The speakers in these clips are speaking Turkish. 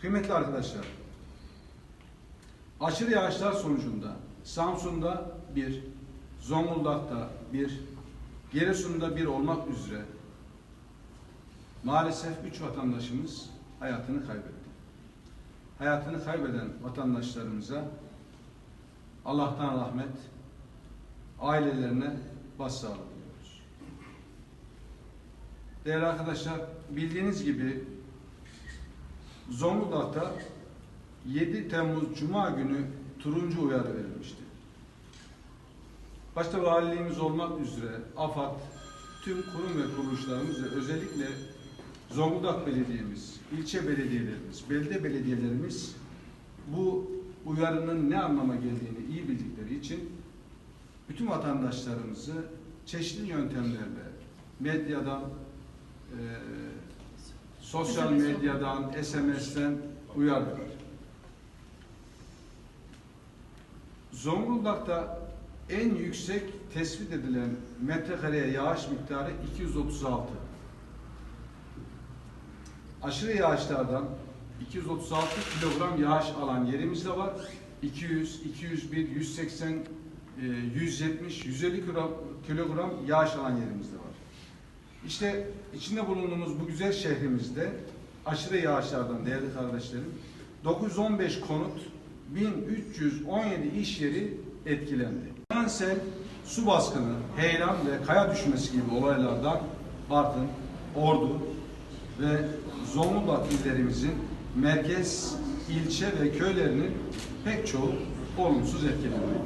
Kıymetli arkadaşlar, aşırı yağışlar sonucunda Samsun'da bir, Zonguldak'ta bir, Giresun'da bir olmak üzere maalesef üç vatandaşımız hayatını kaybetti. Hayatını kaybeden vatandaşlarımıza Allah'tan rahmet, ailelerine başsağlığı diliyoruz. Değerli arkadaşlar, bildiğiniz gibi Zonguldak'ta 7 Temmuz Cuma günü turuncu uyarı verilmişti. Başta valiliğimiz olmak üzere AFAD, tüm kurum ve kuruluşlarımız ve özellikle Zonguldak Belediye'miz, ilçe belediyelerimiz, belde belediyelerimiz bu uyarının ne anlama geldiğini iyi bildikleri için bütün vatandaşlarımızı çeşitli yöntemlerle medyadan, eee sosyal medyadan, SMS'ten uyardılar. Zonguldak'ta en yüksek tespit edilen metrekareye yağış miktarı 236. Aşırı yağışlardan 236 kilogram yağış alan yerimiz de var. 200, 201, 180, e, 170, 150 kilo- kilogram yağış alan yerimiz de var. İşte içinde bulunduğumuz bu güzel şehrimizde aşırı yağışlardan değerli kardeşlerim 915 konut 1317 iş yeri etkilendi. Sel, su baskını, heyelan ve kaya düşmesi gibi olaylardan Bartın, Ordu ve Zonguldak illerimizin merkez, ilçe ve köylerinin pek çoğu olumsuz etkilendi.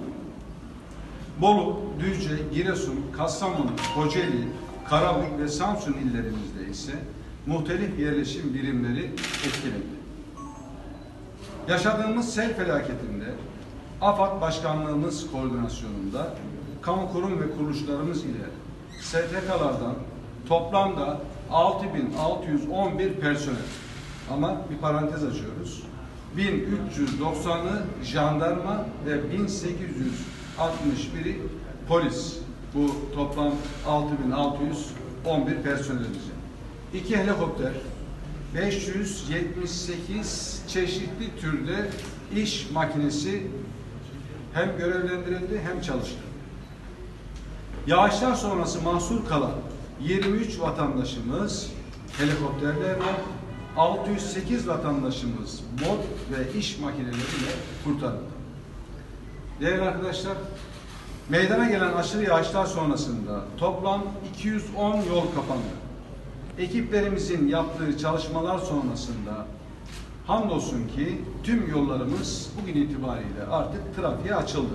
Bolu, Düzce, Giresun, Kastamonu, Kocaeli, Karabük ve Samsun illerimizde ise muhtelif yerleşim birimleri etkilendi. Yaşadığımız sel felaketinde AFAD Başkanlığımız koordinasyonunda kamu kurum ve kuruluşlarımız ile STK'lardan toplamda 6611 personel ama bir parantez açıyoruz. 1390'ı jandarma ve 1861'i polis. Bu toplam 6611 personelimize. İki helikopter, 578 çeşitli türde iş makinesi hem görevlendirildi hem çalıştı. Yağışlar sonrası mahsur kalan 23 vatandaşımız helikopterlerle 608 vatandaşımız mod ve iş makineleriyle kurtarıldı. Değerli arkadaşlar, meydana gelen aşırı yağışlar sonrasında toplam 210 yol kapandı. Ekiplerimizin yaptığı çalışmalar sonrasında hamdolsun ki tüm yollarımız bugün itibariyle artık trafiğe açıldı.